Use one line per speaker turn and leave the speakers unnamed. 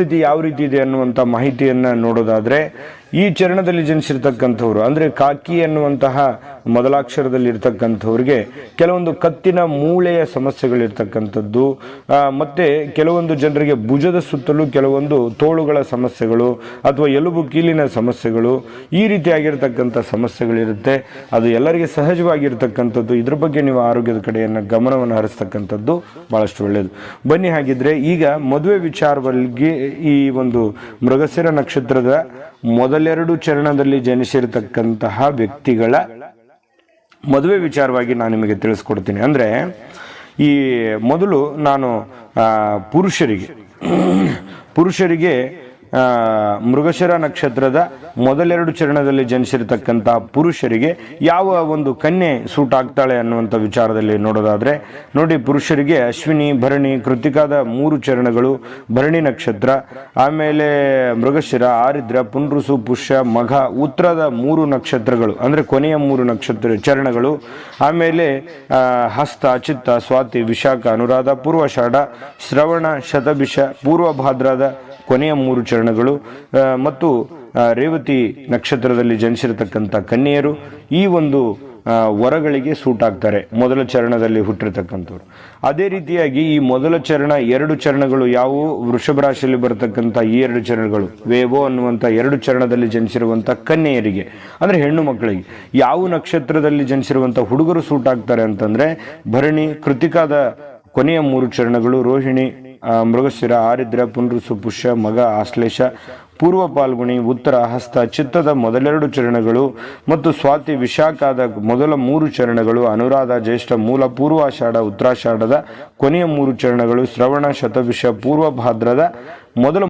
ಪರಿಸ್ಥಿತಿ ಯಾವ ರೀತಿ ಇದೆ ಅನ್ನುವಂಥ ಮಾಹಿತಿಯನ್ನು ನೋಡೋದಾದರೆ ಈ ಚರಣದಲ್ಲಿ ಜನಿಸಿರ್ತಕ್ಕಂಥವ್ರು, ಅಂದರೆ ಕಾಕಿ ಎನ್ನುವಂತಹ ಮೊದಲಾಕ್ಷರದಲ್ಲಿ ಇರ್ತಕ್ಕಂಥವ್ರಿಗೆ ಕೆಲವೊಂದು ಕತ್ತಿನ ಮೂಳೆಯ ಸಮಸ್ಯೆಗಳಿರ್ತಕ್ಕಂಥದ್ದು ಮತ್ತೆ ಕೆಲವೊಂದು ಜನರಿಗೆ ಭುಜದ ಸುತ್ತಲೂ ಕೆಲವೊಂದು ತೋಳುಗಳ ಸಮಸ್ಯೆಗಳು ಅಥವಾ ಎಲುಬು ಕೀಲಿನ ಸಮಸ್ಯೆಗಳು ಈ ರೀತಿಯಾಗಿರ್ತಕ್ಕಂಥ ಸಮಸ್ಯೆಗಳಿರುತ್ತೆ. ಅದು ಎಲ್ಲರಿಗೆ ಸಹಜವಾಗಿರ್ತಕ್ಕಂಥದ್ದು. ಇದ್ರ ಬಗ್ಗೆ ನೀವು ಆರೋಗ್ಯದ ಕಡೆಯನ್ನು ಗಮನವನ್ನು ಹರಿಸ್ತಕ್ಕಂಥದ್ದು ಭಾಳಷ್ಟು ಒಳ್ಳೆಯದು ಬನ್ನಿ ಹಾಗಿದ್ರೆ ಈಗ ಮದುವೆ ವಿಚಾರವಾಗಿ ಈ ಒಂದು ಮೃಗಶಿರ ನಕ್ಷತ್ರದ ಮೊದಲೆರಡು ಚರಣದಲ್ಲಿ ಜನಿಸಿರತಕ್ಕಂತಹ ವ್ಯಕ್ತಿಗಳ ಮದುವೆ ವಿಚಾರವಾಗಿ ನಾನು ನಿಮಗೆ ತಿಳಿಸ್ಕೊಡ್ತೀನಿ. ಅಂದರೆ ಈ ಮೊದಲು ನಾನು ಪುರುಷರಿಗೆ ಪುರುಷರಿಗೆ ಮೃಗಶಿರ ನಕ್ಷತ್ರದ ಮೊದಲೆರಡು ಚರಣದಲ್ಲಿ ಜನಿಸಿರ್ತಕ್ಕಂಥ ಪುರುಷರಿಗೆ ಯಾವ ಒಂದು ಕನ್ಯೆ ಸೂಟ್ ಆಗ್ತಾಳೆ ಅನ್ನುವಂಥ ವಿಚಾರದಲ್ಲಿ ನೋಡೋದಾದ್ರೆ, ನೋಡಿ ಪುರುಷರಿಗೆ ಅಶ್ವಿನಿ, ಭರಣಿ, ಕೃತಿಕಾದ ಮೂರು ಚರಣಗಳು, ಭರಣಿ ನಕ್ಷತ್ರ, ಆಮೇಲೆ ಮೃಗಶಿರ, ಆರಿದ್ರ ಪುನ್ರುಸು ಪುಷ್ಯ, ಮಘ ಉತ್ತರದ ಮೂರು ನಕ್ಷತ್ರಗಳು, ಅಂದರೆ ಕೊನೆಯ ಮೂರು ನಕ್ಷತ್ರ ಚರಣಗಳು, ಆಮೇಲೆ ಹಸ್ತ, ಚಿತ್ತ, ಸ್ವಾತಿ, ವಿಶಾಖ, ಅನುರಾಧ, ಪೂರ್ವಷಾಢ, ಶ್ರವಣ, ಶತಭಿಷ, ಪೂರ್ವಭಾದ್ರದ ಕೊನೆಯ ಮೂರು ಚರಣಗಳು ಮತ್ತು ರೇವತಿ ನಕ್ಷತ್ರದಲ್ಲಿ ಜನಿಸಿರತಕ್ಕಂಥ ಕನ್ಯೆಯರು ಈ ಒಂದು ವರಗಳಿಗೆ ಸೂಟ್ ಆಗ್ತಾರೆ ಮೊದಲ ಚರಣದಲ್ಲಿ ಹುಟ್ಟಿರ್ತಕ್ಕಂಥವ್ರು. ಅದೇ ರೀತಿಯಾಗಿ ಈ ಮೊದಲ ಚರಣ ಎರಡು ಚರಣಗಳು ಯಾವುವು? ವೃಷಭ ರಾಶಿಯಲ್ಲಿ ಬರತಕ್ಕಂಥ ಈ ಎರಡು ಚರಣಗಳು, ವೇವೋ ಅನ್ನುವಂಥ ಎರಡು ಚರಣದಲ್ಲಿ ಜನಿಸಿರುವಂಥ ಕನ್ಯೆಯರಿಗೆ, ಅಂದರೆ ಹೆಣ್ಣು ಮಕ್ಕಳಿಗೆ. ಯಾವ ನಕ್ಷತ್ರದಲ್ಲಿ ಜನಿಸಿರುವಂಥ ಹುಡುಗರು ಸೂಟ್ ಆಗ್ತಾರೆ ಅಂತಂದರೆ ಭರಣಿ, ಕೃತಿಕಾದ ಕೊನೆಯ ಮೂರು ಚರಣಗಳು ರೋಹಿಣಿ ಮೃಗಶಿರ, ಆರಿದ್ರ ಪುನರುಸು ಪುಷ್ಯ, ಮಗ, ಆಶ್ಲೇಷ, ಪೂರ್ವ ಪಾಲ್ಗುಣಿ, ಉತ್ತರ, ಹಸ್ತ, ಚಿತ್ತದ ಮೊದಲೆರಡು ಚರಣಗಳು ಮತ್ತು ಸ್ವಾತಿ, ವಿಶಾಖಾದ ಮೊದಲ ಮೂರು ಚರಣಗಳು, ಅನುರಾಧ, ಜ್ಯೇಷ್ಠ, ಮೂಲ, ಪೂರ್ವಾಷಾಢ, ಉತ್ತರಾಷಾಢದ ಕೊನೆಯ ಮೂರು ಚರಣಗಳು, ಶ್ರವಣ, ಶತವಿಷ, ಪೂರ್ವ ಭಾದ್ರದ ಮೊದಲ